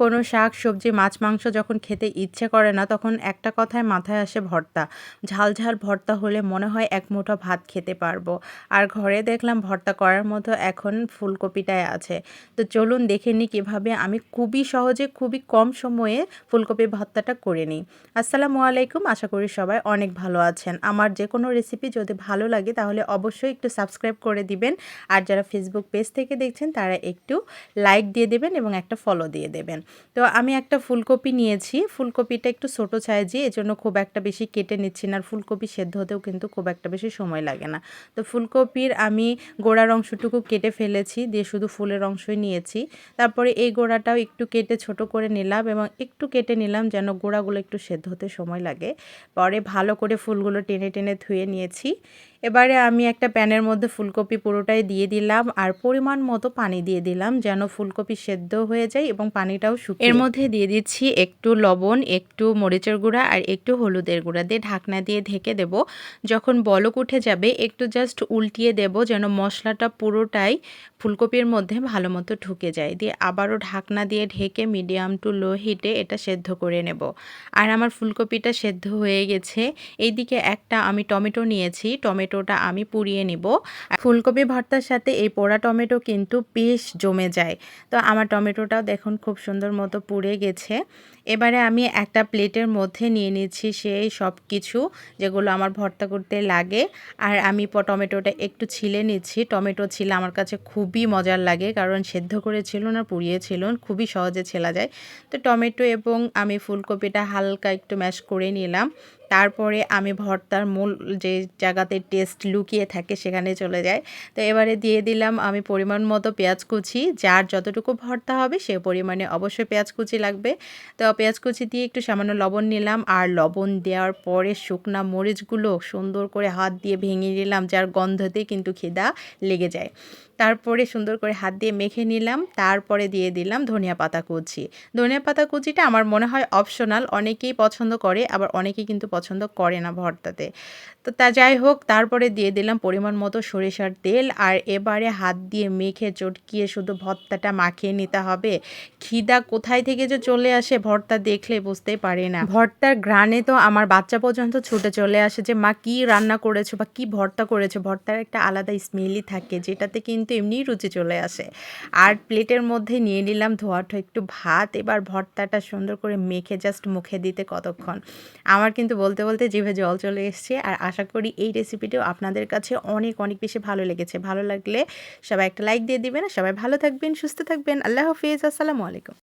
কোনো শাক, সবজি, মাছ, মাংস যখন খেতে ইচ্ছে করে না, তখন একটা কথায় মাথায় আসে ভর্তা। ঝাল ঝাল ভর্তা হলে মনে হয় এক মুঠো ভাত খেতে পারব। আর ঘরে দেখলাম ভর্তা করার মতো এখন ফুলকপিটাই আছে। তো চলুন দেখে নিই কীভাবে আমি খুবই সহজে, খুবই কম সময়ে ফুলকপি ভর্তাটা করে নিই। আসসালামু আলাইকুম, আশা করি সবাই অনেক ভালো আছেন। আমার যে কোনো রেসিপি যদি ভালো লাগে, তাহলে অবশ্যই একটু সাবস্ক্রাইব করে দিবেন। আর যারা ফেসবুক পেজ থেকে দেখছেন, তারা একটু লাইক দিয়ে দেবেন এবং একটা ফলো দিয়ে দেবেন। তো আমি একটা ফুলকপি নিয়েছি। ফুলকপিটা একটু ছোটো সাইজে এজন্য খুব একটা বেশি কেটে নিচ্ছি না। আর ফুলকপি সেদ্ধ হতেও কিন্তু খুব একটা বেশি সময় লাগে না। তো ফুলকপির আমি গোড়ার অংশটুকু কেটে ফেলেছি, দিয়ে শুধু ফুলের অংশই নিয়েছি। তারপরে এই গোড়াটাও একটু কেটে ছোট করে নিলাম এবং একটু কেটে নিলাম যেন গোড়াগুলো একটু সেদ্ধ হতে সময় লাগে। পরে ভালো করে ফুলগুলো টেনে টেনে ধুয়ে নিয়েছি। এবারে আমি একটা প্যানের মধ্যে ফুলকপি পুরোটাই দিয়ে দিলাম। আর পরিমাণ মতো পানি দিয়ে দিলাম যেন ফুলকপি সেদ্ধ হয়ে যায় এবং পানিটাও এর মধ্যে দিয়ে দিচ্ছি একটু লবণ, একটু মরিচের গুঁড়া আর একটু হলুদের গুঁড়া দিয়ে ঢাকনা দিয়ে ঢেকে দেব। যখন বলক উঠে যাবে, একটু জাস্ট উল্টিয়ে দেব যেন মশলাটা পুরোটাই ফুলকপির মধ্যে ভালো মতো ঢুকে যায়। দিয়ে আবারও ঢাকনা দিয়ে ঢেকে মিডিয়াম টু লো হিটে এটা সেদ্ধ করে নেব। আর আমার ফুলকপিটা সেদ্ধ হয়ে গেছে। এইদিকে একটা আমি টমেটো নিয়েছি। টমেটোটা আমি পুড়িয়ে নিব। ফুলকপি ভর্তার সাথে এই পোড়া টমেটো কিন্তু বেশ জমে যায়। তো আমার টমেটোটাও দেখুন খুব সুন্দর মতো পুড়ে গেছে। এবারে আমি একটা প্লেটের মধ্যে নিয়ে নিচ্ছি সেই সব কিছু যেগুলো আমার ভর্তা করতে লাগে। আর আমি টমেটোটা একটু ছিলে নিচ্ছি। টমেটো ছিলে আমার কাছে খুবই মজার লাগে কারণ সেদ্ধ করেছিল না, পুড়িয়েছিল, খুবই সহজে ছেলা যায়। তো টমেটো এবং আমি ফুলকপিটা হালকা একটু ম্যাশ করে নিলাম। তারপরে আমি ভর্তার মূল যে জায়গাতে টেস্ট লুকিয়ে থাকে সেখানে চলে যায়। তো এবারে দিয়ে দিলাম আমি পরিমাণ মতো পেঁয়াজ কুচি, যার যতটুকু ভর্তা হবে সে পরিমাণে অবশ্যই পেঁয়াজ কুচি লাগবে। তো পেঁয়াজ কুচি দিয়ে একটু সামান্য লবণ নিলাম আর লবণ দেওয়ার পরে শুকনা মরিচগুলো সুন্দর করে হাত দিয়ে ভেঙে নিলাম, যার গন্ধতে কিন্তু খিদা লেগে যায়। তারপরে সুন্দর করে হাত দিয়ে মেখে নিলাম, তারপরে দিয়ে দিলাম ধনিয়া পাতা কুচি। ধনিয়া পাতা কুচিটা আমার মনে হয় অপশনাল অনেকেই পছন্দ করে, আবার অনেকেই কিন্তু পছন্দ করে না ভর্তাতে। তো তা যাই হোক, তারপরে দিয়ে দিলাম পরিমাণ মতো সরিষার তেল আর এবারে হাত দিয়ে মেখে চটকিয়ে শুধু ভর্তাটা মাখিয়ে নিতে হবে। খিদা কোথায় থেকে যে চলে আসে ভর্তা দেখলে বুঝতেই পারি না। ভর্তার গ্রানে তো আমার বাচ্চা পর্যন্ত ছুটে চলে আসে যে, মা, কি রান্না করেছ বা কি ভর্তা করেছ? ভর্তার একটা আলাদা স্মেলই থাকে যেটাতে কিন্তু এমনিই রুচি চলে আসে। আর প্লেটের মধ্যে নিয়ে নিলাম ধোয়াটা একটু ভাত। এবার ভর্তাটা সুন্দর করে মেখে জাস্ট মুখে দিতে কতক্ষণ। আমার কিন্তু বলতে বলতে জিভে জল চলে এসছে। আর আশা করি এই রেসিপিটিও আপনাদের কাছে অনেক অনেক বেশি ভালো লেগেছে। ভালো লাগলে সবাই একটা লাইক দিয়ে দিবেন। সবাই ভালো থাকবেন, সুস্থ থাকবেন। আল্লাহ হাফিজ। আসসালামু আলাইকুম।